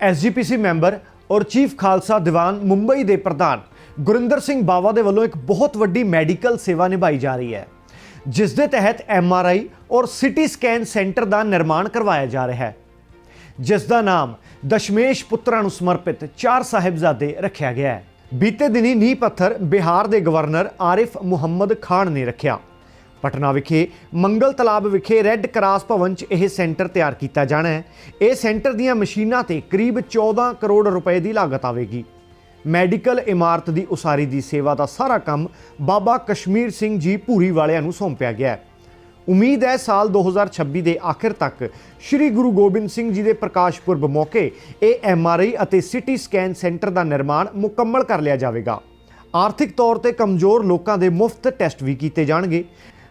SGPC member ਔਰ chief Khalsa Diwan Mumbai ਦੇ ਪ੍ਰਧਾਨ ਗੁਰਿੰਦਰ ਸਿੰਘ ਬਾਵਾ ਦੇ ਵੱਲੋਂ ਇੱਕ ਬਹੁਤ ਵੱਡੀ ਮੈਡੀਕਲ ਸੇਵਾ ਨਿਭਾਈ ਜਾ ਰਹੀ ਹੈ, ਜਿਸ ਦੇ ਤਹਿਤ ਐਮਆਰਆਈ ਔਰ ਸਿਟੀ ਸਕੈਨ ਸੈਂਟਰ ਦਾ ਨਿਰਮਾਣ ਕਰਵਾਇਆ ਜਾ ਰਿਹਾ ਹੈ, ਜਿਸ ਦਾ ਨਾਮ ਦਸ਼ਮੇਸ਼ ਪੁੱਤਰਾਂ ਨੂੰ ਸਮਰਪਿਤ ਚਾਰ ਸਾਹਿਬਜ਼ਾਦੇ ਰੱਖਿਆ ਗਿਆ ਹੈ। ਬੀਤੇ ਦਿਨੀ ਨੀਂਹ ਪੱਥਰ ਬਿਹਾਰ ਦੇ ਗਵਰਨਰ ਆਰਿਫ ਮੁਹੰਮਦ ਖਾਨ ਨੇ ਰੱਖਿਆ। ਪਟਨਾ ਵਿਖੇ, ਮੰਗਲ ਤਲਾਬ ਵਿਖੇ ਰੈੱਡ ਕਰਾਸ ਭਵਨ 'ਚ ਇਹ ਸੈਂਟਰ ਤਿਆਰ ਕੀਤਾ ਜਾਣਾ ਹੈ। ਇਹ ਸੈਂਟਰ ਦੀਆਂ ਮਸ਼ੀਨਾਂ ਤੇ ਕਰੀਬ 14 ਕਰੋੜ ਰੁਪਏ ਦੀ ਲਾਗਤ ਆਵੇਗੀ। ਮੈਡੀਕਲ ਇਮਾਰਤ ਦੀ ਉਸਾਰੀ ਦੀ ਸੇਵਾ ਦਾ ਸਾਰਾ ਕੰਮ ਬਾਬਾ ਕਸ਼ਮੀਰ ਸਿੰਘ ਜੀ ਭੂਰੀ ਵਾਲਿਆਂ ਨੂੰ ਸੌਂਪਿਆ ਗਿਆ ਹੈ। ਉਮੀਦ ਹੈ ਸਾਲ 2026 ਦੇ ਆਖਿਰ ਤੱਕ ਸ੍ਰੀ ਗੁਰੂ ਗੋਬਿੰਦ ਸਿੰਘ ਜੀ ਦੇ ਪ੍ਰਕਾਸ਼ ਪੁਰਬ ਮੌਕੇ ਇਹ ਐਮਆਰਆਈ ਅਤੇ ਸਿਟੀ ਸਕੈਨ ਸੈਂਟਰ ਦਾ ਨਿਰਮਾਣ ਮੁਕੰਮਲ ਕਰ ਲਿਆ ਜਾਵੇਗਾ। ਆਰਥਿਕ ਤੌਰ ਤੇ ਕਮਜ਼ੋਰ ਲੋਕਾਂ ਦੇ ਮੁਫਤ ਟੈਸਟ ਵੀ ਕੀਤੇ ਜਾਣਗੇ।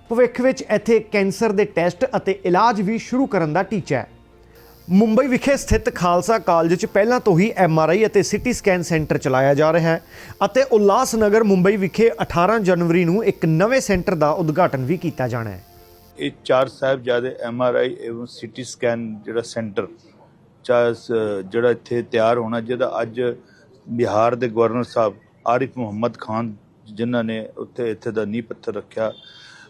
ਭਵਿੱਖ ਵਿੱਚ ਇੱਥੇ ਕੈਂਸਰ ਦੇ ਟੈਸਟ ਅਤੇ ਇਲਾਜ ਵੀ ਸ਼ੁਰੂ ਕਰਨ ਦਾ ਟੀਚਾ ਹੈ। ਮੁੰਬਈ ਵਿਖੇ ਸਥਿਤ ਖਾਲਸਾ ਕਾਲਜ 'ਚ ਪਹਿਲਾਂ ਤੋਂ ਹੀ ਐਮਆਰਆਈ ਅਤੇ ਸਿਟੀ ਸਕੈਨ ਸੈਂਟਰ ਚਲਾਇਆ ਜਾ ਰਿਹਾ ਹੈ ਅਤੇ ਉਲਾਸਨਗਰ ਮੁੰਬਈ ਵਿਖੇ 18 ਜਨਵਰੀ ਨੂੰ ਇੱਕ ਨਵੇਂ ਸੈਂਟਰ ਦਾ ਉਦਘਾਟਨ ਵੀ ਕੀਤਾ ਜਾਣਾ ਹੈ। ਇਹ ਚਾਰ ਸਾਹਿਬਜ਼ਾਦੇ ਐਮਆਰਆਈ ਐਵੰ ਸੀਟੀ ਸਕੈਨ ਜਿਹੜਾ ਸੈਂਟਰ, ਚਾ- ਜਿਹੜਾ ਇੱਥੇ ਤਿਆਰ ਹੋਣਾ, ਜਿਹਦਾ ਅੱਜ ਬਿਹਾਰ ਦੇ ਗਵਰਨਰ ਸਾਹਿਬ ਆਰਿਫ ਮੁਹੰਮਦ ਖਾਨ ਜਿਨ੍ਹਾਂ ਨੇ ਉੱਥੇ ਇੱਥੇ ਦਾ ਨੀਂਹ ਪੱਥਰ ਰੱਖਿਆ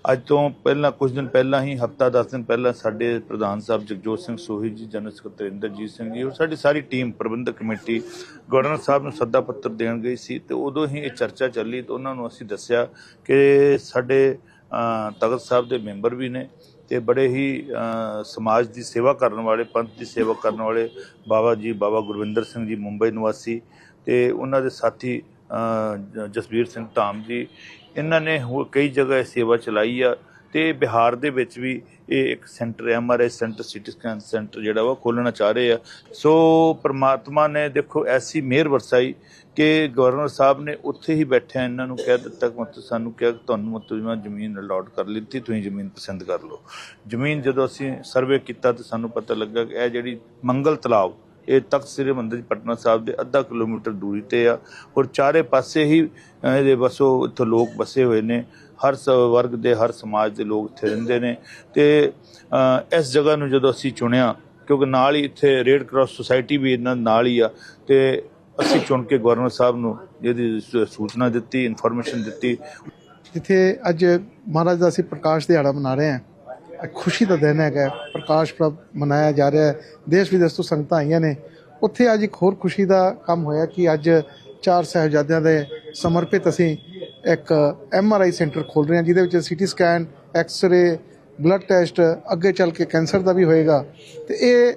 ਅੱਜ ਤੋਂ ਪਹਿਲਾਂ ਕੁਝ ਦਿਨ ਪਹਿਲਾਂ ਹੀ ਹਫਤਾ 10 ਦਿਨ ਪਹਿਲਾਂ ਸਾਡੇ ਪ੍ਰਧਾਨ ਸਾਹਿਬ ਜਗਜੋਤ ਸਿੰਘ ਸੋਹੀ ਜੀ ਜਨਰਲ ਸਕੱਤਰ ਇੰਦਰਜੀਤ ਸਿੰਘ ਜੀ ਔਰ ਸਾਡੀ ਸਾਰੀ ਟੀਮ ਪ੍ਰਬੰਧਕ ਕਮੇਟੀ ਗਵਰਨਰ ਸਾਹਿਬ ਨੂੰ ਸੱਦਾ ਪੱਤਰ ਦੇਣ ਗਈ ਸੀ ਤੇ ਉਦੋਂ ਹੀ ਇਹ ਚਰਚਾ ਚੱਲੀ ਤੇ ਉਹਨਾਂ ਨੂੰ ਅਸੀਂ ਦੱਸਿਆ ਕਿ ਸਾਡੇ ਤਖਤ ਸਾਹਿਬ ਦੇ ਮੈਂਬਰ ਵੀ ਨੇ ਤੇ ਬੜੇ ਹੀ ਸਮਾਜ ਦੀ ਸੇਵਾ ਕਰਨ ਵਾਲੇ ਪੰਥ ਦੀ ਸੇਵਾ ਕਰਨ ਵਾਲੇ ਬਾਬਾ ਜੀ ਬਾਬਾ ਗੁਰਵਿੰਦਰ ਸਿੰਘ ਜੀ ਮੁੰਬਈ ਨਿਵਾਸੀ ਤੇ ਉਹਨਾਂ ਦੇ ਸਾਥੀ ਅ, ਜਸਵੀਰ ਸਿੰਘ ਧਾਮ ਜੀ ਇਹਨਾਂ ਨੇ ਹੋਰ ਕਈ ਜਗ੍ਹਾ ਇਹ ਸੇਵਾ ਚਲਾਈ ਆ ਤੇ ਬਿਹਾਰ ਦੇ ਵਿੱਚ ਵੀ ਇਹ ਇੱਕ centre MRI centre, CT scan centre ਜਿਹੜਾ ਵਾ ਖੋਲਣਾ ਚਾਹ ਰਹੇ ਆ। ਸੋ ਪ੍ਰਮਾਤਮਾ ਨੇ ਦੇਖੋ ਐਸੀ ਮਿਹਰ ਵਰਸਾਈ ਕਿ ਗਵਰਨਰ ਸਾਹਿਬ ਨੇ ਉੱਥੇ ਹੀ ਬੈਠਿਆ ਇਹਨਾਂ ਨੂੰ ਕਹਿ ਦਿੱਤਾ ਕਿ ਮਤਲਬ ਸਾਨੂੰ ਕਿਹਾ ਕਿ ਤੁਹਾਨੂੰ ਮਤਲਬ ਜ਼ਮੀਨ ਅਲਾਟ ਕਰ ਲਿੱਤੀ, ਤੁਸੀਂ ਜ਼ਮੀਨ ਪਸੰਦ ਕਰ ਲਓ। ਜ਼ਮੀਨ ਜਦੋਂ ਅਸੀਂ ਸਰਵੇ ਕੀਤਾ ਤਾਂ ਸਾਨੂੰ ਪਤਾ ਲੱਗਾ ਕਿ ਇਹ ਜਿਹੜੀ ਮੰਗਲ ਤਲਾਬ ਇਹ ਤਖਤ ਸ੍ਰੀ ਮੰਦਰ ਪਟਨਾ ਸਾਹਿਬ ਦੇ ਅੱਧਾ ਕਿਲੋਮੀਟਰ ਦੂਰੀ ਤੇ ਆ। ਔਰ ਚਾਰੇ ਪਾਸੇ ਹੀ ਇਹਦੇ ਬਸੋ ਇੱਥੇ ਲੋਕ ਵਸੇ ਹੋਏ ਨੇ। ਹਰ ਸ, ਵਰਗ ਦੇ, ਹਰ ਸਮਾਜ ਦੇ ਲੋਕ ਇੱਥੇ ਰਹਿੰਦੇ ਨੇ। ਤੇ ਇਸ ਜਗ੍ਹਾ ਨੂੰ ਜਦੋਂ ਅਸੀਂ ਚੁਣਿਆ, ਕਿਉਂਕਿ ਨਾਲ ਹੀ ਇੱਥੇ ਰੈਡ ਕਰਾਸ ਸੁਸਾਇਟੀ ਵੀ ਇਹਨਾਂ ਨਾਲ ਹੀ ਆ, ਤੇ ਅਸੀਂ ਚੁਣ ਕੇ ਗਵਰਨਰ ਸਾਹਿਬ ਨੂੰ ਇਹਦੀ ਸੂਚਨਾ ਦਿੱਤੀ, ਇਨਫੋਰਮੇਸ਼ਨ ਦਿੱਤੀ। ਜਿੱਥੇ ਅੱਜ ਮਹਾਰਾਜ ਦਾ ਅਸੀਂ ਪ੍ਰਕਾਸ਼ ਦਿਹਾੜਾ ਮਨਾ ਰਹੇ ਹਾਂ। ਖੁਸ਼ੀ ਦਾ ਦਿਨ ਹੈਗਾ ਪ੍ਰਕਾਸ਼ ਪੁਰਬ ਮਨਾਇਆ ਜਾ ਰਿਹਾ ਹੈ। ਦੇਸ਼ ਵਿਦੇਸ਼ ਤੋਂ ਸੰਗਤਾਂ ਆਈਆਂ ਨੇ। ਉੱਥੇ ਅੱਜ ਇੱਕ ਹੋਰ ਖੁਸ਼ੀ ਦਾ ਕੰਮ ਹੋਇਆ ਕਿ ਅੱਜ ਚਾਰ ਸਾਹਿਬਜ਼ਾਦਿਆਂ ਦੇ ਸਮਰਪਿਤ ਅਸੀਂ ਇੱਕ ਐਮ ਆਰ ਆਈ ਸੈਂਟਰ ਖੋਲ ਰਹੇ ਹਾਂ, ਜਿਹਦੇ ਵਿੱਚ CT scan X ray blood test ਅੱਗੇ ਚੱਲ ਕੇ ਕੈਂਸਰ ਦਾ ਵੀ ਹੋਏਗਾ। ਤੇ ਇਹ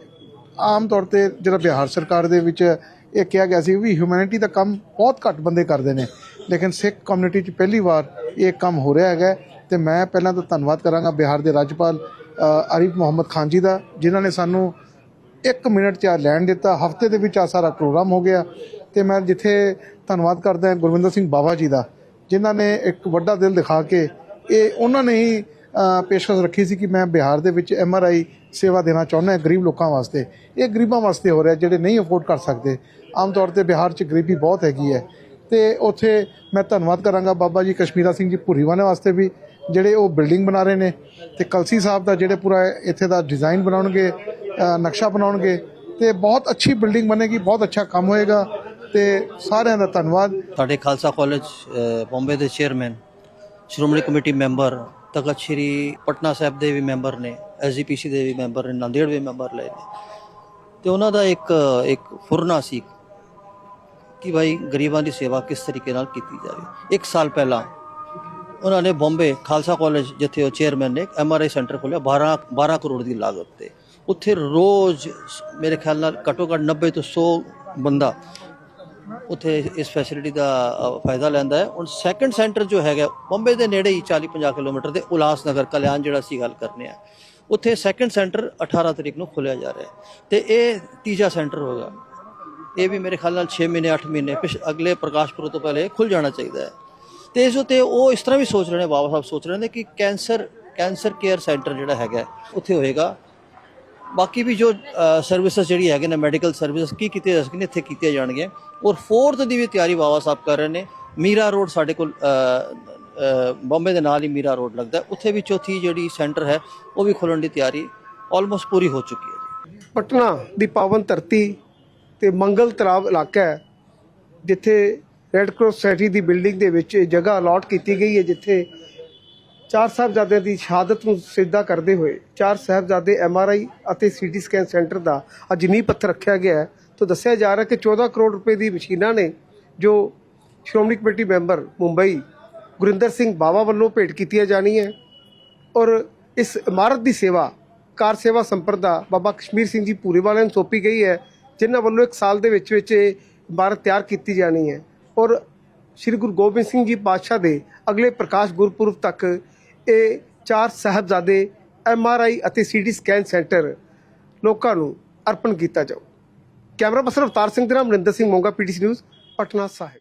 ਆਮ ਤੌਰ ਤੇ ਜਿਹੜਾ ਬਿਹਾਰ ਸਰਕਾਰ ਦੇ ਵਿੱਚ ਇਹ ਕਿਹਾ ਗਿਆ ਸੀ ਵੀ ਹਿਊਮੈਨਿਟੀ ਦਾ ਕੰਮ ਬਹੁਤ ਘੱਟ ਬੰਦੇ ਕਰਦੇ ਨੇ। ਲੇਕਿਨ ਸਿੱਖ ਕਮਿਊਨਿਟੀ 'ਚ ਪਹਿਲੀ ਵਾਰ ਇਹ ਕੰਮ ਹੋ ਰਿਹਾ ਹੈਗਾ ਤੇ ਮੈਂ ਪਹਿਲਾਂ ਤਾਂ ਧੰਨਵਾਦ ਕਰਾਂਗਾ ਬਿਹਾਰ ਦੇ ਰਾਜਪਾਲ ਅ, ਆਰਿਫ ਮੁਹੰਮਦ ਖਾਨ ਜੀ ਦਾ ਜਿਨ੍ਹਾਂ ਨੇ ਸਾਨੂੰ 1 ਮਿੰਟ 'ਚ ਆ ਲੈਣ ਦਿੱਤਾ। ਹਫ਼ਤੇ ਦੇ ਵਿੱਚ ਆ ਸਾਰਾ ਪ੍ਰੋਗਰਾਮ ਹੋ ਗਿਆ ਤੇ ਮੈਂ ਜਿੱਥੇ ਧੰਨਵਾਦ ਕਰਦਾ ਹਾਂ ਗੁਰਵਿੰਦਰ ਸਿੰਘ ਬਾਵਾ ਜੀ ਦਾ ਜਿਨ੍ਹਾਂ ਨੇ ਇੱਕ ਵੱਡਾ ਦਿਲ ਦਿਖਾ ਕੇ ਇਹ ਉਹਨਾਂ ਨੇ ਹੀ ਪੇਸ਼ਕਸ਼ ਰੱਖੀ ਸੀ ਕਿ ਮੈਂ ਬਿਹਾਰ ਦੇ ਵਿੱਚ ਐਮ ਆਰ ਆਈ ਸੇਵਾ ਦੇਣਾ ਚਾਹੁੰਦਾ ਹਾਂ ਗਰੀਬ ਲੋਕਾਂ ਵਾਸਤੇ। ਇਹ ਗਰੀਬਾਂ ਵਾਸਤੇ ਹੋ ਰਿਹਾ ਜਿਹੜੇ ਨਹੀਂ ਅਫੋਰਡ ਕਰ ਸਕਦੇ। ਆਮ ਤੌਰ ਤੇ ਬਿਹਾਰ 'ਚ ਗਰੀਬੀ ਬਹੁਤ ਹੈਗੀ ਹੈ। ਤੇ ਉੱਥੇ ਮੈਂ ਧੰਨਵਾਦ ਕਰਾਂਗਾ ਬਾਬਾ ਜੀ ਕਸ਼ਮੀਰਾ ਸਿੰਘ ਜੀ ਭੁਰੀਵਾਲੇ ਵਾਸਤੇ ਵੀ ਜਿਹੜੇ ਉਹ ਬਿਲਡਿੰਗ ਬਣਾ ਰਹੇ ਨੇ ਤੇ ਕਲਸੀ ਸਾਹਿਬ ਦਾ ਜਿਹੜੇ ਪੂਰਾ ਇੱਥੇ ਦਾ ਡਿਜ਼ਾਈਨ ਬਣਾਉਣਗੇ ਨਕਸ਼ਾ ਬਣਾਉਣਗੇ ਤੇ ਬਹੁਤ ਅੱਛੀ ਬਿਲਡਿੰਗ ਬਣੇਗੀ ਬਹੁਤ ਅੱਛਾ ਕੰਮ ਹੋਏਗਾ ਤੇ ਸਾਰਿਆਂ ਦਾ ਧੰਨਵਾਦ। ਤੁਹਾਡੇ ਖਾਲਸਾ ਕਾਲਜ ਅ, ਬੰਬੇ ਦੇ chairman Shiromani committee member Takht Shri Patna Sahib ਦੇ ਵੀ ਮੈਂਬਰ ਨੇ ਐਸਜੀਪੀਸੀ ਦੇ ਵੀ ਮੈਂਬਰ ਨੇ ਨਾਂਦੇੜ ਵੀ ਮੈਂਬਰ ਲਏ ਨੇ। ਤੇ ਉਹਨਾਂ ਦਾ ਇੱਕ ਇੱਕ ਫੁਰਨਾ ਸੀ ਕਿ ਭਾਈ ਗਰੀਬਾਂ ਦੀ ਸੇਵਾ ਕਿਸ ਤਰੀਕੇ ਨਾਲ ਕੀਤੀ ਜਾਵੇ। ਇੱਕ ਸਾਲ ਪਹਿਲਾਂ ਉਹਨਾਂ ਨੇ ਬੰਬੇ ਖਾਲਸਾ ਕਾਲਜ ਜਿੱਥੇ ਉਹ ਚੇਅਰਮੈਨ ਨੇ ਐਮਆਰਆਈ ਸੈਂਟਰ ਖੋਲ੍ਹਿਆ 12 12 ਕਰੋੜ ਦੀ ਲਾਗਤ ਤੇ ਉੱਥੇ ਰੋਜ਼ ਮੇਰੇ ਖਿਆਲ ਨਾਲ ਘੱਟੋ ਘੱਟ 90 ਤੋਂ 100 ਬੰਦਾ ਉੱਥੇ ਇਸ ਫੈਸਿਲਿਟੀ ਦਾ ਫਾਇਦਾ ਲੈਂਦਾ ਹੈ ਹੁਣ ਸੈਕੰਡ ਸੈਂਟਰ ਜੋ ਹੈਗਾ ਬੰਬੇ ਦੇ ਨੇੜੇ ਹੀ 40 50 ਕਿਲੋਮੀਟਰ ਦੇ ਉਲਾਸਨਗਰ ਕਲਿਆਣ ਜਿਹੜਾ ਅਸੀਂ ਗੱਲ ਕਰਨੇ ਆ ਉੱਥੇ ਸੈਕੰਡ ਸੈਂਟਰ 18 ਤਰੀਕ ਨੂੰ ਖੋਲ੍ਹਿਆ ਜਾ ਰਿਹਾ ਹੈ ਤੇ ਇਹ ਤੀਜਾ ਸੈਂਟਰ ਹੋਗਾ ਇਹ ਵੀ ਮੇਰੇ ਖਿਆਲ ਨਾਲ 6 ਮਹੀਨੇ 8 ਮਹੀਨੇ ਪਿਛ ਅਗਲੇ ਪ੍ਰਕਾਸ਼ਪੁਰ ਤੋਂ ਪਹਿਲੇ ਖੁੱਲ ਜਾਣਾ ਚਾਹੀਦਾ ਹੈ ਤੇ ਇਸ ਉਤੇ ਉਹ ਇਸ ਤਰ੍ਹਾਂ ਵੀ ਸੋਚ ਰਹੇ ਨੇ ਬਾਬਾ ਸਾਹਿਬ ਸੋਚ ਰਹੇ ਨੇ ਕਿ ਕੈਂਸਰ ਕੈਂਸਰ ਕੇਅਰ ਸੈਂਟਰ ਜਿਹੜਾ ਹੈਗਾ ਉੱਥੇ ਹੋਏਗਾ। ਬਾਕੀ ਵੀ ਜੋ ਸਰਵਿਸਿਜ਼ ਜਿਹੜੀ ਹੈਗੇ ਨੇ ਮੈਡੀਕਲ ਸਰਵਿਸ ਕੀ ਕੀਤੇ ਜਾ ਸਕਣ ਇੱਥੇ ਕੀਤੀਆਂ ਜਾਣਗੀਆਂ। ਔਰ ਫੋਰਥ ਦੀ ਵੀ ਤਿਆਰੀ ਬਾਬਾ ਸਾਹਿਬ ਕਰ ਰਹੇ ਨੇ ਮੀਰਾ ਰੋਡ ਸਾਡੇ ਕੋਲ ਅ, ਬੰਬੇ ਦੇ ਨਾਲ ਹੀ ਮੀਰਾ ਰੋਡ ਲੱਗਦਾ ਉੱਥੇ ਵੀ ਚੌਥੀ ਜਿਹੜੀ ਸੈਂਟਰ ਹੈ ਉਹ ਵੀ ਖੋਲਣ ਦੀ ਤਿਆਰੀ ਆਲਮੋਸਟ ਪੂਰੀ ਹੋ ਚੁੱਕੀ ਹੈ ਜੀ। ਪਟਨਾ ਦੀ ਪਾਵਨ ਧਰਤੀ ਤੇ ਮੰਗਲ ਤਰਾਵ ਇਲਾਕਾ ਹੈ ਜਿੱਥੇ ਰੈੱਡ ਕਰਾਸ ਸੋਸਾਇਟੀ ਦੀ ਬਿਲਡਿੰਗ ਦੇ ਵਿੱਚ ਇਹ ਜਗ੍ਹਾ ਅਲਾਟ ਕੀਤੀ ਗਈ ਹੈ, ਜਿੱਥੇ ਚਾਰ ਸਾਹਿਬਜ਼ਾਦਿਆਂ ਦੀ ਸ਼ਹਾਦਤ ਨੂੰ ਸਿੱਧਾ ਕਰਦੇ ਹੋਏ ਚਾਰ ਸਾਹਿਬਜ਼ਾਦੇ ਐਮਆਰਆਈ ਅਤੇ ਸੀਟੀ ਸਕੈਨ ਸੈਂਟਰ ਦਾ ਅੱਜ ਨੀਂਹ ਪੱਥਰ ਰੱਖਿਆ ਗਿਆ ਹੈ। ਤਾਂ ਦੱਸਿਆ ਜਾ ਰਿਹਾ ਕਿ 14 ਕਰੋੜ ਰੁਪਏ ਦੀ ਮਸ਼ੀਨਾਂ ਨੇ ਜੋ ਸ਼੍ਰੋਮਣੀ ਕਮੇਟੀ ਮੈਂਬਰ ਮੁੰਬਈ ਗੁਰਿੰਦਰ ਸਿੰਘ ਬਾਵਾ ਵੱਲੋਂ ਭੇਟ ਕੀਤੀਆਂ ਜਾਣੀ ਹੈ ਔਰ ਇਸ ਇਮਾਰਤ ਦੀ ਸੇਵਾ, ਕਾਰ ਸੇਵਾ ਸੰਪਰਦਾ ਬਾਬਾ ਕਸ਼ਮੀਰ ਸਿੰਘ ਜੀ ਪੂਰੀਵਾਲੇ ਨੂੰ ਸੌਂਪੀ ਗਈ ਹੈ, ਜਿਨ੍ਹਾਂ ਵੱਲੋਂ ਇੱਕ ਸਾਲ ਦੇ ਵਿੱਚ ਵਿੱਚ ਇਹ ਇਮਾਰਤ ਤਿਆਰ ਕੀਤੀ ਜਾਣੀ ਹੈ। ਔਰ ਸ੍ਰੀ ਗੁਰੂ ਗੋਬਿੰਦ ਸਿੰਘ ਜੀ ਪਾਤਸ਼ਾਹ ਦੇ ਅਗਲੇ ਪ੍ਰਕਾਸ਼ ਗੁਰਪੁਰਬ ਤੱਕ ਇਹ ਚਾਰ ਸਾਹਿਬਜ਼ਾਦੇ ਆਈ ਅਤੇ ਸੀ ਟੀ ਸਕੈਨ ਸੈਂਟਰ ਲੋਕਾਂ ਨੂੰ ਅਰਪਣ ਕੀਤਾ ਜਾਊ। ਕੈਮਰਾ ਪਰਸਨ ਅਵਤਾਰ ਸਿੰਘ ਦੇ ਨਾਲ ਮਨਿੰਦਰ ਸਿੰਘ ਮੋਂਗਾ ਪੀਟੀਸੀ ਨਿਊਜ਼, ਪਟਨਾ ਸਾਹਿਬ।